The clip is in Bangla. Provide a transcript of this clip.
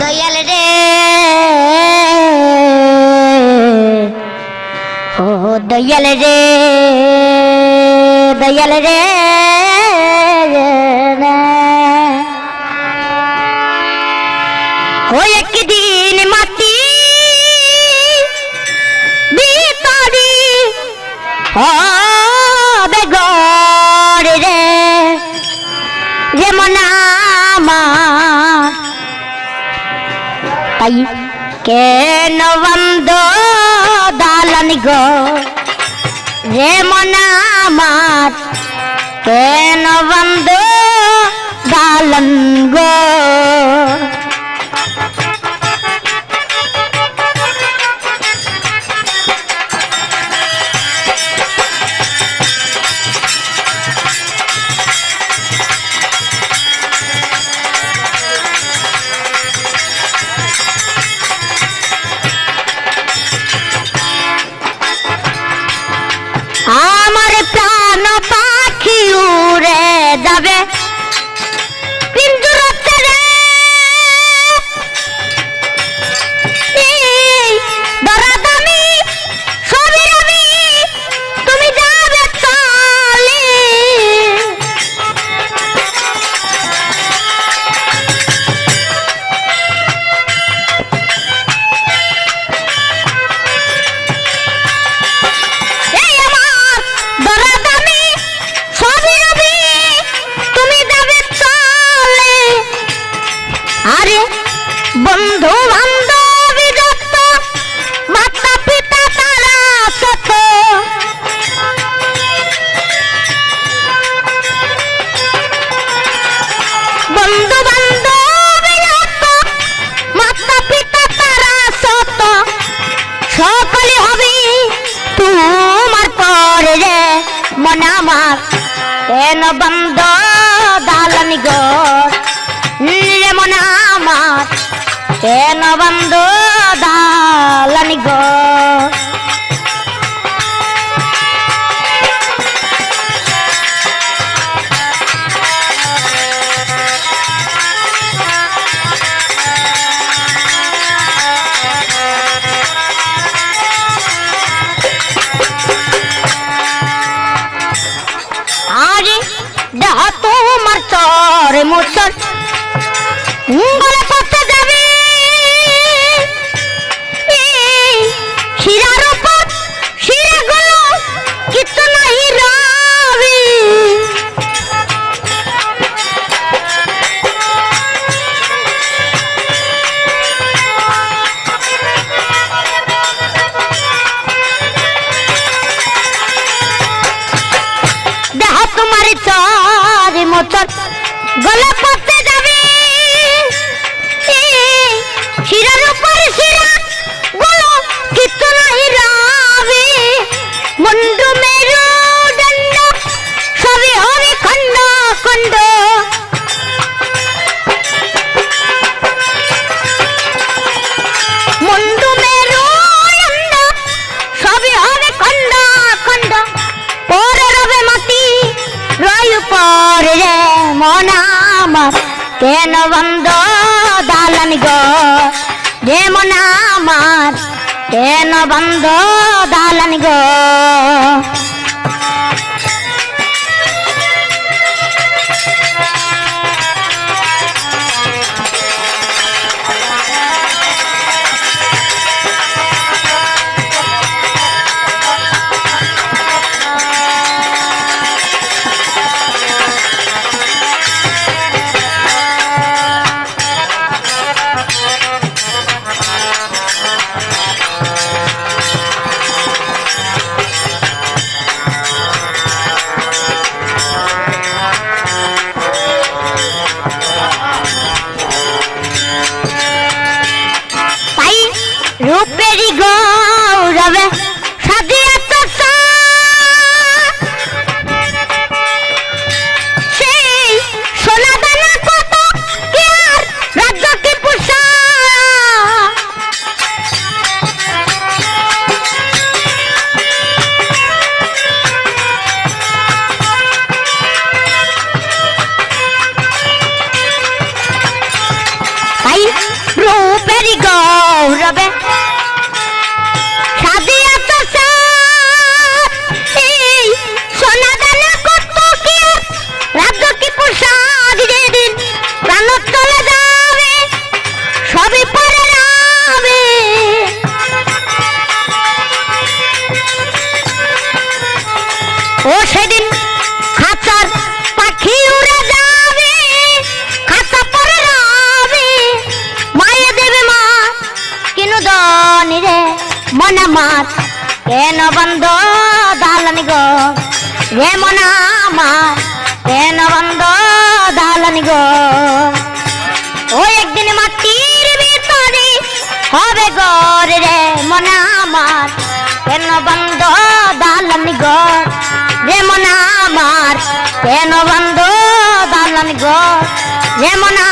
দয়াল রে ও দয়াল রে দয়াল রে ও একদিন মাটি ভিতরি হবে তাই কেন বন্ধ দালান গো? রে মনা আমার কেন বন্ধ দালান গো? আরে বন্ধু বান্ধবী যত, মাতা পিতা তারা তত। বন্ধু বান্ধবী যত, মাতা পিতা তারা সত সকলে হবে তোমার পরে রে, মনে আমার। কেন বন্ধ দালানি গো। কেন বন্ধ দালানি গো? আরে দেহ তোমার চর মোচর गलत রে মন আমার কেন বন্ধ দালান গো যে মন আমার কেন দনি রে, মনা মাত কেন বন্ধ দালানি গো? রে মনা মাত কেন বন্ধ দালানি গো? ও একদিন মাটির ভিতরে হবে গর রে, মনা আমার কেন বন্ধ দালানি গো? রে মনা আমার কেন বন্ধ দালানি গর রে মনা